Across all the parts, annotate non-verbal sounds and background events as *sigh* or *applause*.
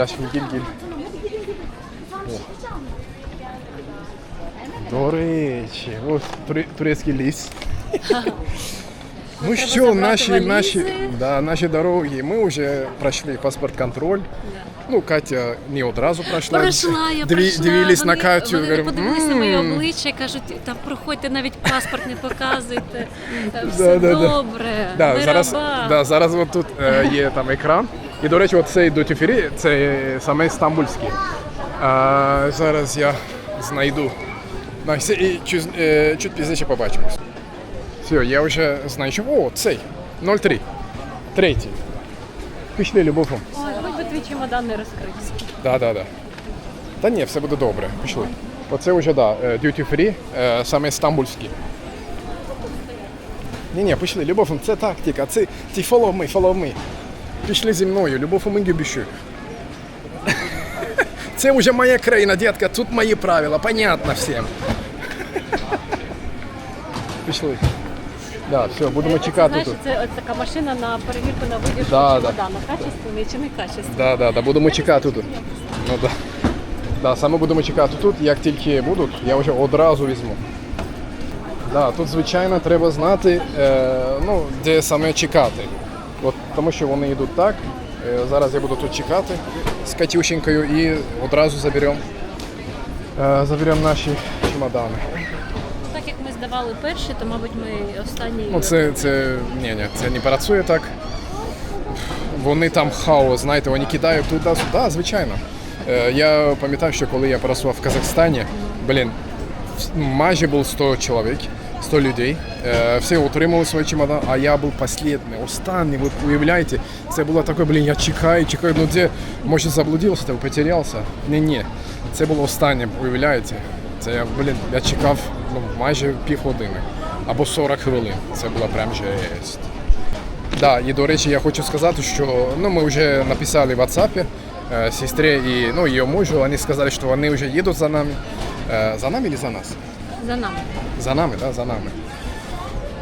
aşkım gel gel. О. До речі, ось туре- турецький ліс. Ну що, забрати наші, валізи. наші, да, наші дороги, ми вже пройшли паспорт-контроль. Ну, Катя не одразу пройшла. Пройшла, я Дві- пройшла. Дивились на Вони- Катю. Вони говорю, подивилися моє «М». обличчя і кажуть, та проходьте навіть паспорт не показуйте. Та Да, все да, да. добре. Да, ми зараз, раба. да, зараз от тут е, є там екран. І, до речі, цей дутіфері це саме стамбульський. А, зараз я знайду. І чуть, е, чуть пізніше побачимось. Все, я вже знайшов. О, цей. 03. Третій. Пішли, Любов. Ой, хоч би твій чемодан не розкрився. Да, да, да. Та ні, все буде добре. Пішли. Оце вже, да, е, duty free, е, саме стамбульський. Ні, ні, пішли, Любов, це тактика, це ті follow me, follow me. Пішли зі мною, Любов у Умингюбіщук. Це вже моя країна, дітка, тут мої правила, понятно всім. Пішли. Да, все, будемо чекати Знаєш, тут. це от така машина на перевірку на видержку Да, да. чемодана. Качественний чи не качественний? Да, да, да, будемо чекати тут. Ну да. Да, саме будемо чекати тут, як тільки будуть, я вже одразу візьму. Да, тут, звичайно, треба знати, е, ну, де саме чекати. От, тому що вони йдуть так. Е, зараз я буду тут чекати з Катюшенькою і одразу заберемо, е, заберемо наші чемодани. Так як ми здавали перші, то мабуть ми останні. Ну, це, це, ні, ні, це не працює так. Вони там хаос, знаєте, вони кидають туди-сюди, звичайно. Е, Я пам'ятаю, що коли я працював в Казахстані, блін, майже було 100 чоловік, 100 людей. Е, Всі отримали свої чемодан, а я був останній, останній, ви уявляєте, це було таке, блін, я чекаю, чекаю, ну де, може заблудився, там, потерявся. Ні, ні, це було останнє, уявляєте. Це я, блін, я чекав ну, майже півгодини або 40 хвилин. Це була прям жесть. Да, і до речі, я хочу сказати, що ну, ми вже написали в WhatsApp е, сестрі і ну, її мужу, вони сказали, що вони вже їдуть за нами. Е, за нами чи за нас? За нами. За нами, да, за нами.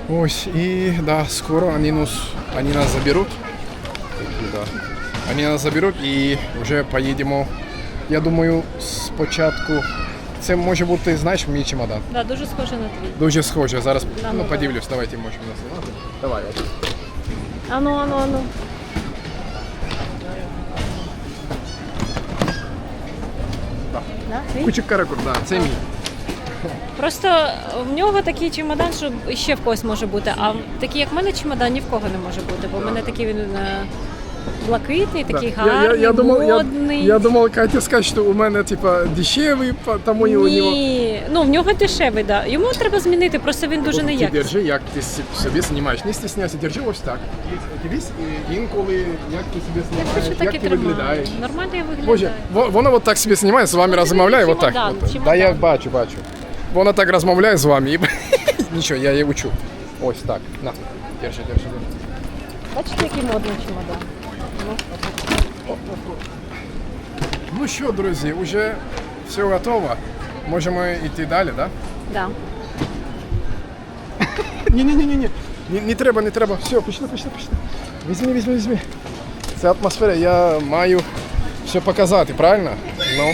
Ось, і да, скоро вони нас, вони нас заберуть. Такі, да. Вони нас заберуть і вже поїдемо. Я думаю, спочатку. Це може бути, знаєш, мій чемодан. Да, дуже схоже на твій. Дуже схоже. Зараз Да, ну, ну, подивлюсь, давайте можемо називати. Давай. Ану, ану, ану. Да, твій? Кучик каракур, да, це мій. Просто в нього такий чемодан, що ще в когось може бути. А такий, як в мене, чемодан ні в кого не може бути, бо в мене такий він е, блакитний, такий Да. Гарний, я, я, я, модний. я думав, Катя скаже, що у мене типа дешевий, тому і у нього. Ні, ну в нього дешевий, да. Йому треба змінити, просто він дуже Ти неякісний. держи, як ти собі знімаєш. Не стісняйся, держи ось так. Дивись, інколи, як ти собі Я знімаєш, хочу так і ти тримаю. виглядаєш. Нормально я виглядаю. Боже, во- вона от так собі знімає, з вами розмовляє, от так. чемодан. Да, я бачу, бачу. Вона так розмовляє з вами і *laughs* нічого, я її учу. Ось так. На, держи, держи, держи. Бачите, який модний чемодан. Ну що, друзі, вже все готово. Можемо йти далі, так? Да? Да. *laughs* Ні, ні, ні, ні, ні. Не, не треба, не треба. Все, пішли, пішли, пішли. Візьми, візьми, візьми. Це атмосфера, я маю все показати, правильно? Ну,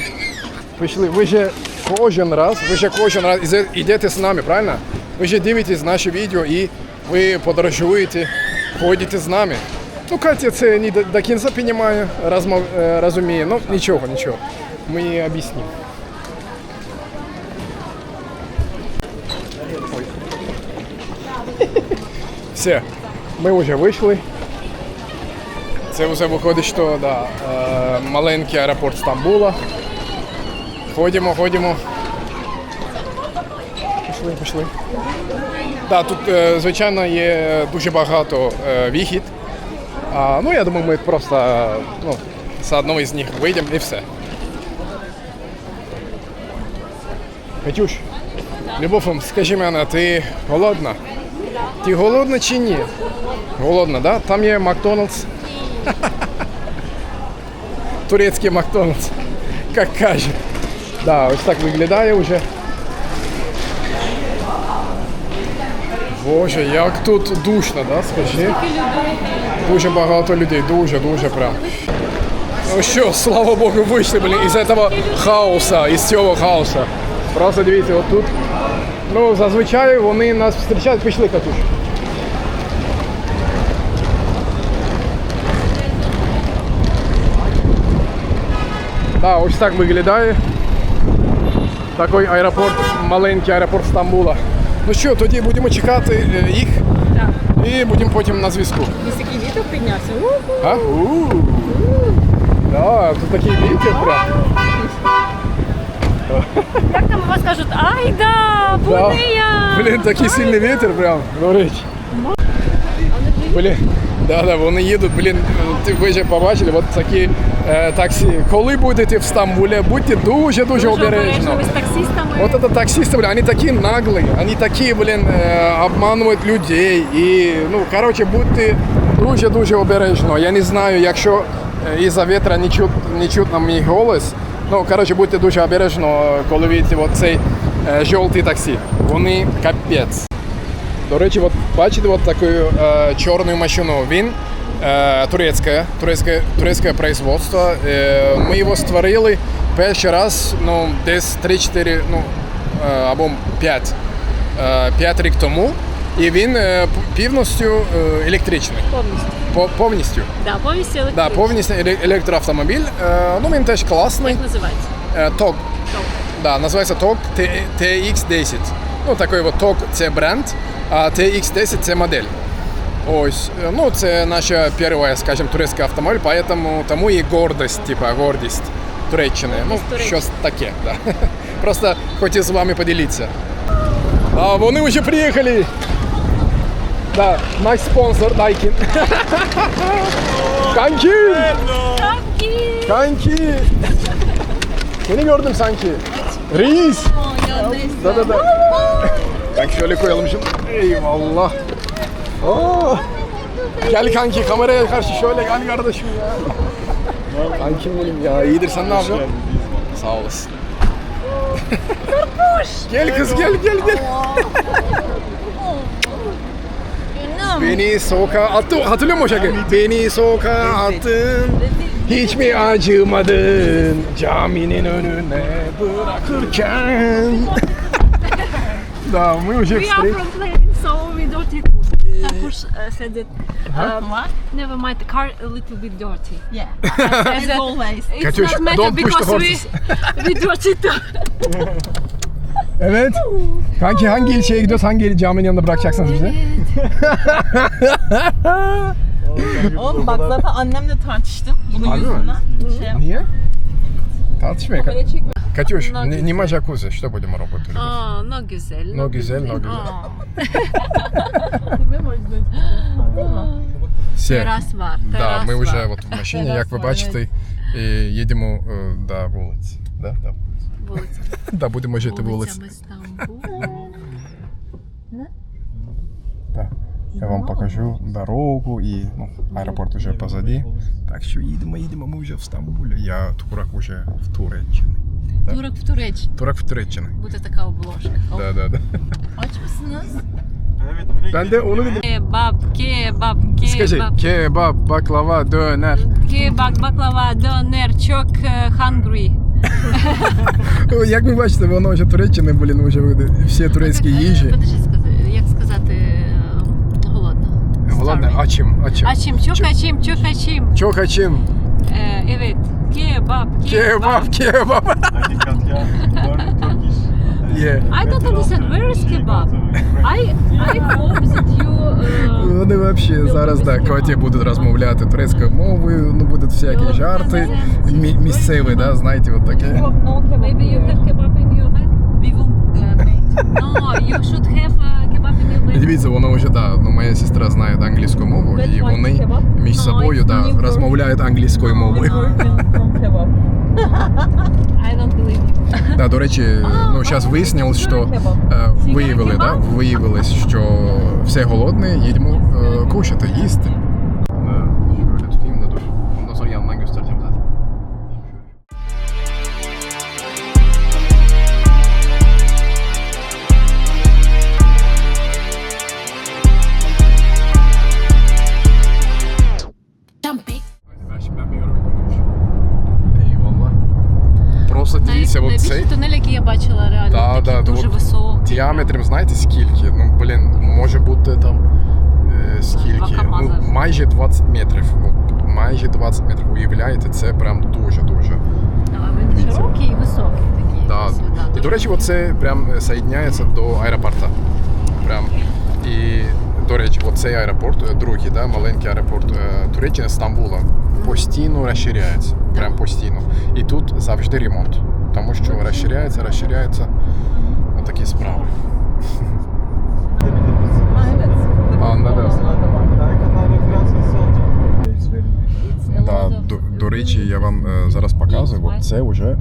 пішли. Ви же кожен раз, ви же кожен раз йдете з нами, правильно? Ви же дивитесь наші відео і ви подорожуєте, ходите з нами. Ну, Катя це не до, кінця розуміє, е, розуміє. Ну, нічого, нічого. Ми їй об'яснимо. *laughs* Все, ми вже вийшли. Це вже виходить, що да, е, маленький аеропорт Стамбула. Ходимо, ходимо. Пішли, пішли. Да, тут, е, звичайно, є дуже багато е, вихід. А, ну, я думаю, ми просто е, ну, з одного з них вийдемо і все. Петюш, Любов, скажи мені, ти голодна? Ти голодна чи ні? Голодна, да? Там є Макдональдс. *laughs* Турецький Макдональдс, як кажуть. Да, ось так виглядає вже. Боже, як тут душно, да, скажи? Дуже багато людей, дуже, дуже прям. Ну що, слава Богу, вийшли, блін, із цього хаоса, із цього хаоса. Просто дивіться, от тут. Ну, зазвичай вони нас зустрічають, пішли, Катюш. Да, ось так виглядає. Такий аеропорт, маленький аеропорт Стамбула. Ну що, тоді будемо чекати е, їх і будемо потім на зв'язку. Такий вітер піднявся. А? Да, тут такий вітер прям. Як там у вас кажуть, ай да, буде я! Блін, такий сильний вітер прям, речі. Блін, да, да, вони їдуть, блін, ти ви вже побачили, от такі е, таксі. Коли будете в Стамбулі, будьте дуже-дуже Дуже обережно. обережно з таксистами. Вот это таксисты, блин, они такие наглые, они такие, блин, э, обманывают людей. І, ну, короче, будьте дуже-дуже обережно. Я не знаю, якщо е, із-за вітра не чут, не чутно мій голос. Ну, короче, будьте дуже обережно, коли бачите от цей е, жовтий таксі. Вони капець. До речі, от бачите от таку е, чорну машину. Він е, турецьке, турецьке, турецьке производство. Е, ми його створили перший раз ну, десь 3-4 ну, е, або 5, е, 5 рік тому. І він е, повністю е, електричний. Повністю. По- повністю. Да, повністю Да, електричний. повністю еле- електроавтомобіль. Е, ну, він теж класний. Як називається? Е, ТОК. Ток. Да, називається TOG TX10. Ну, такий от TOG це бренд, а TX10 це модель. Ось, е, ну це наша перша, скажімо, турецький автомобіль, поэтому тому і гордость, типа гордість Туреччини. Ну, Гордість Туреччини. щось таке, да. *laughs* Просто хотів з вами поділитися. А вони вже приїхали. Да, наш спонсор Daikin. Kanki! Такі! Kanki! Seni gördüm sanki. Reis! Da Kanki şöyle koyalım şimdi. Eyvallah. Oo. Gel kanki kameraya karşı şöyle gel kardeşim ya. Kankim benim ya. İyidir sen ne yapıyorsun? Sağ olasın. *laughs* gel kız gel gel gel. Beni sokağa attın. Hatırlıyor musun o şarkıyı? Beni sokağa attın. Hiç mi acımadın caminin önüne bırakırken? да, мы уже We are встретились. from playing, so we dirty. Takush uh, said that um, What? never mind, the car a little bit dirty. Yeah. *laughs* As As that- always. It's Katyush, not matter don't push the because we, horses. we dirty too. *laughs* Evet. Kanki hangi ilçeye gidiyoruz? Hangi il- caminin yanında bırakacaksınız bizi? *laughs* Oğlum bak zaten annemle tartıştım. Bunun Harbi mi? yüzünden. Şey yap- Niye? Tartışmaya. Kameraya çekme. Катюш, Ну, не, нема джакузи, що будемо робити? Aa, no güzel. No güzel, no güzel. Aa, Benim o yüzden Değil mi? Все. *laughs* Teras var. Да, Teras ми var. вже от в машині, Терас як ви var, бачите, і їдемо е, до вулиці. Да, да. Вулиця. да, будемо жити вулиці. Вулицями Стамбулу. Да. Я вам покажу дорогу і ну, аеропорт уже позаді. Так що їдемо, їдемо, ми вже в Стамбулі. Я турок вже в Туреччині. Турок в Туреччині. Турок в Туреччині. Буде така обложка. Да, да, да. Ben de onu dedim. Kebap, kebap, Скажи, kebap. kebap, baklava, döner. Kebap, baklava, döner, çok е, hungry. Як ви бачите, воно вже Туреччини, блін, вже буде всі турецькі Е, їжі. Подожди, як сказати е, голодна. Голодне, Starving. açım, açım. Açım, çok açım, çok açım. Çok açım. Ee, evet. Kebap, Kebap, kebap. Hakikat ya. Learn Yeah. I don't understand. Where is kebab? I, I hope that you... Uh, Вони взагалі зараз так, Коті будуть розмовляти турецькою мовою, ну будуть всякі жарти мі- місцеві, да, знаєте, от таке. No kebap. maybe you have kebab in your bag? We will uh, make. No, you should have uh, bag. Дивіться, воно вже да, ну моя сестра знає англійську мову, і вони між собою да, розмовляють англійською мовою. *laughs* I don't believe you. Да, до речі, ну зараз вияснилось, що е, виявили, да, виявилось, що все голодне, їдемо е, кушати, їсти. Діаметром, знаєте, скільки? Ну, блін, може бути там е, скільки? Ну, майже 20 метрів. От, майже 20 метрів. Уявляєте, це прям дуже-дуже. Він широкий і високий такий. Да. Ось, да, І, до речі, оце прям соєдняється до аеропорта. Прям. І, до речі, оцей аеропорт, е, другий, да, маленький аеропорт е, Туреччини, Стамбула, постійно розширяється. Прям постійно. І тут завжди ремонт. Тому що розширяється, розширяється. Отакі справи. Big. Да, до, до речі, я вам е, зараз показую, це вже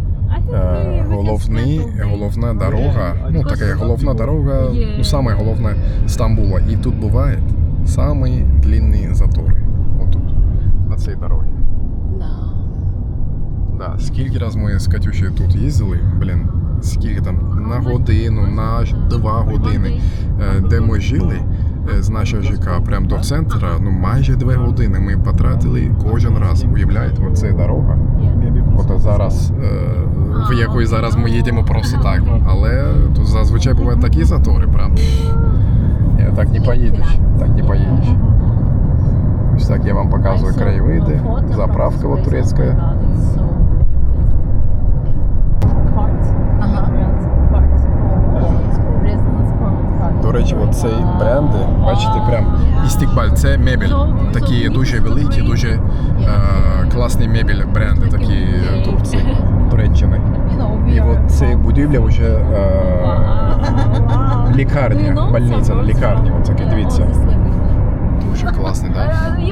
е, головний, головна дорога, ну така головна дорога, ну саме головна Стамбула. І тут бувають самі длинні затори. Отут, на цій дорозі. Да. Да, скільки раз ми з Катюшею тут їздили, блін, скільки там на годину, на два години, е, де ми жили е, з нашого ЖК прямо до центру, ну майже дві години ми потратили кожен раз. Уявляєте, оце дорога. От зараз, е, в якої зараз ми їдемо просто так. Але тут зазвичай бувають такі затори. Ні, так не поїдеш. Так не поїдеш. Ось так я вам показую краєвиди, заправка от турецька. До речі, оцей бренди, бачите, прям істікбаль, це мебель. Такі дуже великі, дуже е, класні мебель бренди, такі Турції, Туреччини. І от ця будівля вже е, лікарня, больниця, лікарня. Таке, дивіться. Дуже класний, так? Да?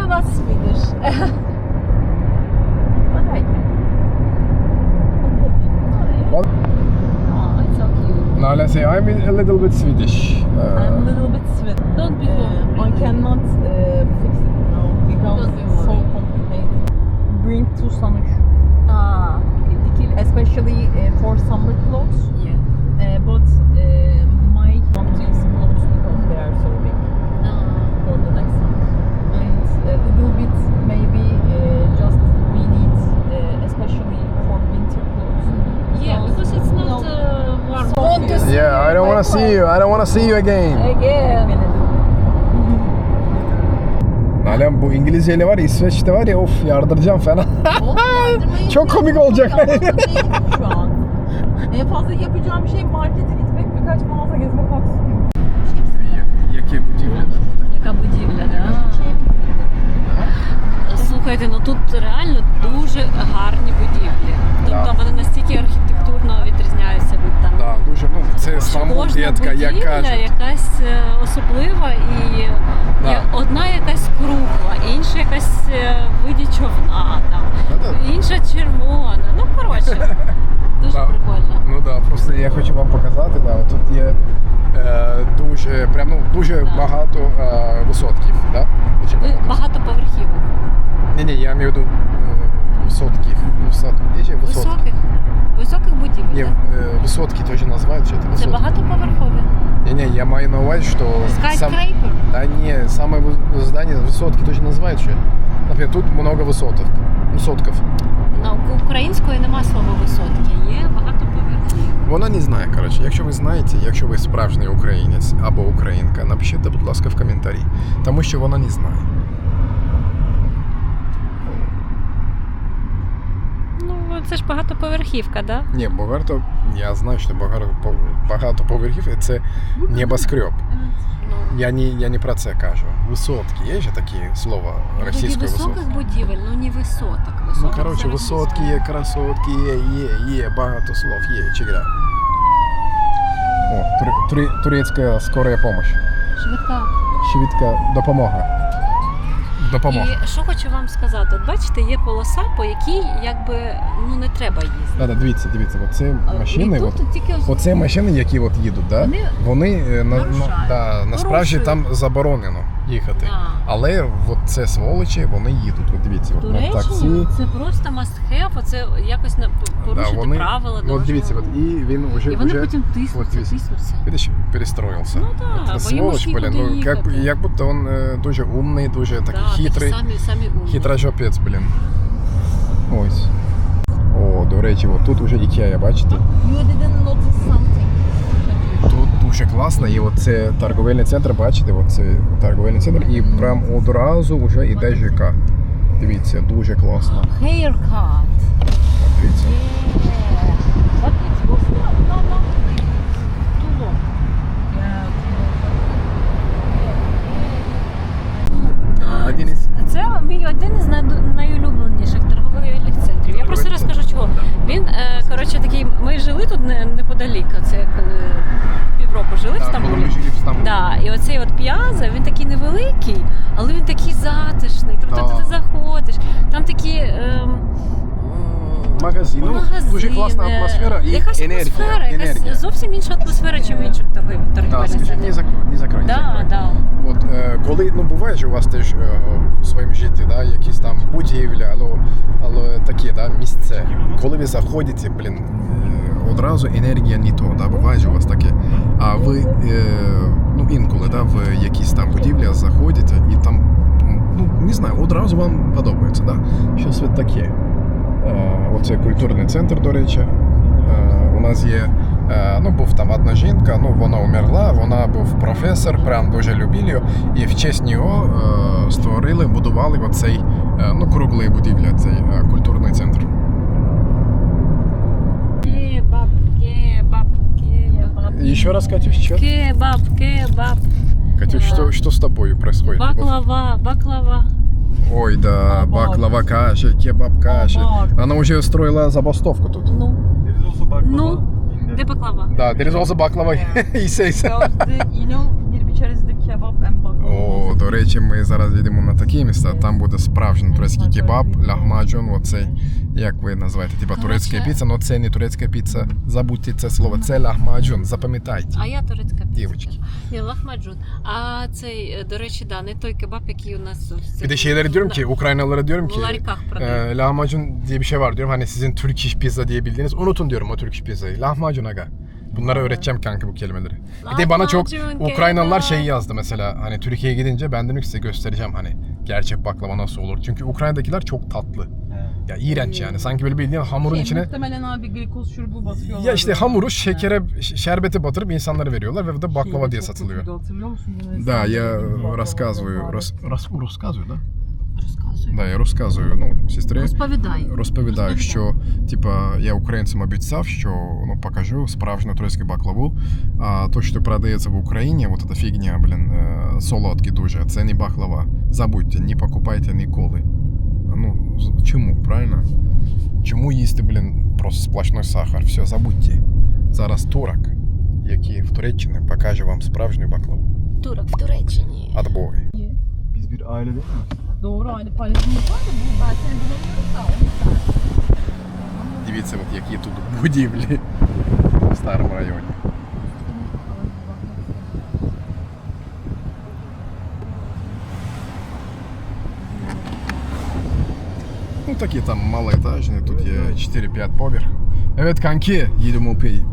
Cute. Let's say I'm a little bit Swedish. I'm a Uh, little bit Swedish. Don't be Uh, I cannot uh, fix it now because it's so complicated. Bring to Sanush, Aa, dikili. especially uh, for summer clothes. Yeah. Uh, but uh, my country's clothes because they are so big for the next summer. And a little bit maybe yeah, I don't want to see you. I don't want to see you again. Again. Nalan bu İngilizceyle var ya İsveç'te var ya of yardıracağım fena. Çok komik olacak. şu an. En fazla yapacağım şey markete gitmek, birkaç mağaza gezmek haksız. Які будівлі? Яка будівля, да? Şey, Слухайте, ну тут реально дуже гарні будівлі. Тобто Да. вони настільки архітектурно відрізняються від там. Да, дуже, ну, це Стамбул, Кожна дітка, як будівля кажуть. якась е, особлива і Да. одна якась кругла, інша якась е, виді човна, там, Да-да. інша червона. Ну коротше, *laughs* дуже Да. прикольно. Ну да, просто я хочу вам показати, да, тут є е, дуже, прям, ну, дуже Да. багато е, висотків, да? Багато? поверхівок. Ні, ні, я маю в виду е, висотків. Висот... Є? Високих, високих будівель. Ні, так? е, висотки теж називають, що це Це висотки. багатоповерхові. Ні, ні, я маю на увазі, що сам... Скайскрейпер. Да не, самое вы- здание высотки тоже называют что? Например, тут много высоток. Высотков. На української нема слова висотки, є багатоповерхівки. Вона не знає, коротше. Якщо ви знаєте, якщо ви справжній українець або українка, напишіть, будь ласка, в коментарі. Тому що вона не знає. Ж багатоповерхівка, да? Ні, багато, я знаю, що багато, багато поверхів це небоскреб. Ну, Я не, я не про це кажу. Висотки, є же такі слова тоді російською високих будівель, ну не висоток. Ну, коротше, висотки є, красотки є, є, є, багато слов є, чигра. О, тур, тур, турецька скорая помощь. Швидка. Швидка допомога. Допомога. І що хочу вам сказати, от бачите, є полоса, по якій якби ну не треба їздити. Да, да, дивіться, дивіться, оце машини, І от, тільки ось- оце машини, які от їдуть, да? Вони вони е, на, нарушають. да, насправді Порушують. там заборонено їхати. Да. Але от це сволочі, вони їдуть. От дивіться, от на таксі. Це просто must have, це якось на порушити Да, вони, правила. от дивіться, от, і він вже, І вони вже потім от тиснуться, дивіться. тиснуться. Видиш, перестроївся. Ну так, Це бо йому сволоч, ж блін, нікуди ну як, їхати. як будто він е, дуже умний, дуже такий Да, хитрий. Такі самі, самі умні. Хитрожопець, блін. Ось. О, до речі, от тут уже Ікея, бачите? You didn't notice something. Дуже класно. І от це торговельний центр, бачите, от це торговельний центр, і прям одразу вже йде ЖК. Дивіться, дуже класно. Haircut. Дивіться. Long. Один із Це мій один із най- найулюбленіших торговельних центрів. Я просто Торговельний розкажу чого. Він, е, коротше, такий, ми жили тут не- неподалік. Це коли півроку жили в Стамбулі. коли ми жили в Стамбулі. Да, і оцей от п'яза, він такий невеликий, але він такий затишний. Тобто Да. ти заходиш, там такі. Ем, Магазин. Ну, магазини, дуже класна атмосфера і якась енергія. атмосфера, якась енергія. зовсім інша атмосфера, ніж в інших торгів- торгівельних скажіть, не центрах. закрой, не закрой. не Да, закрой. да. От е, коли ну буває ж у вас теж е, в своєму житті, да, якісь там будівлі, або, або такі да, місця. Коли ви заходите, блін, е, одразу енергія не то, да, буває ж у вас таке. А ви е, ну інколи да, в якісь там будівлі заходите і там, ну не знаю, одразу вам подобається, да? Щось от таке. Е, Оце культурний центр, до речі. Е, У нас є, е, ну був там одна жінка, ну вона умерла, вона був професор, прям дуже любили. І в честь нього створили, будували оцей ну, круглий будівля, цей культурний центр. Кебаб, кебаб, кебаб. Ще раз, Катюш, що? Кебаб, кебаб. Катюш, що, що з тобою происходит? Баклава, баклава. Ой, да, баклава каши, кебаб каши. Она уже устроила забастовку тут. Ну, baklava Ну, де баклава? Да, there is also baklava. He says. You know, bir the kebab and baklava. О, до речі, ми зараз їдемо на такі місця. Там буде справжній турецький кебаб, ляхмаджон, оцей, як ви називаєте, типа турецька Короче. піца, але це не турецька піца. Забудьте це слово, це ляхмаджон, запам'ятайте. А я турецька піца. Дівочки. Ні, лахмаджун. А цей, е, до речі, да, не той kebap, який у нас в цих- Bir de şeyleri diyorum ki, Ukraynalılara diyorum Bu ki, larikah prodaють. e, lahmacun diye bir şey var diyorum. Hani sizin Türk iş pizza diye bildiğiniz, unutun diyorum o Türk iş pizzayı. Lahmacun aga. Bunlara öğreteceğim kanka bu kelimeleri. Bir de bana çok Lahmacun, Ukraynalılar kebap. şey yazdı mesela hani Türkiye'ye gidince ben dedim ki size göstereceğim hani gerçek baklava nasıl olur. Çünkü Ukrayna'dakiler çok tatlı. Ya iğrenç yani. Sanki böyle bildiğin hamurun Şey, içine Muhtemelen abi glikoz şurubu basıyorlar. ya işte hamuru şekere, şerbete batırıp insanlara veriyorlar ve de baklava Şeyde diye satılıyor. Hatırlıyor musun? Да, я Baklava, baklava. рос, рассказываю, да? Розказуй. Да, я розказую, ну, сестрі. Розповідай. Розповідаю, що типа я українцям обіцяв, що ну покажу справжню турецьку баклаву. А то, що продається в Україні, от ця фігня, блін, е, солодкі дуже, це не баклава. Забудьте, не покупайте ніколи. Чому, правильно? Чому їсти, блін, просто сплошной сахар? Все, забудьте. Зараз турок, який в Туреччині покаже вам справжню баклаву. Турок в Туреччині. Отбой. Biz bir aile değil miyiz? Doğru aynı paylaşımımız var da bu ben seni bulamıyorum da o. Дивіться, от які тут будівлі в старому районі. Ну такі там малоэтажні, тут є 4-5 поверх. Evet коньки, їдемо поїсти.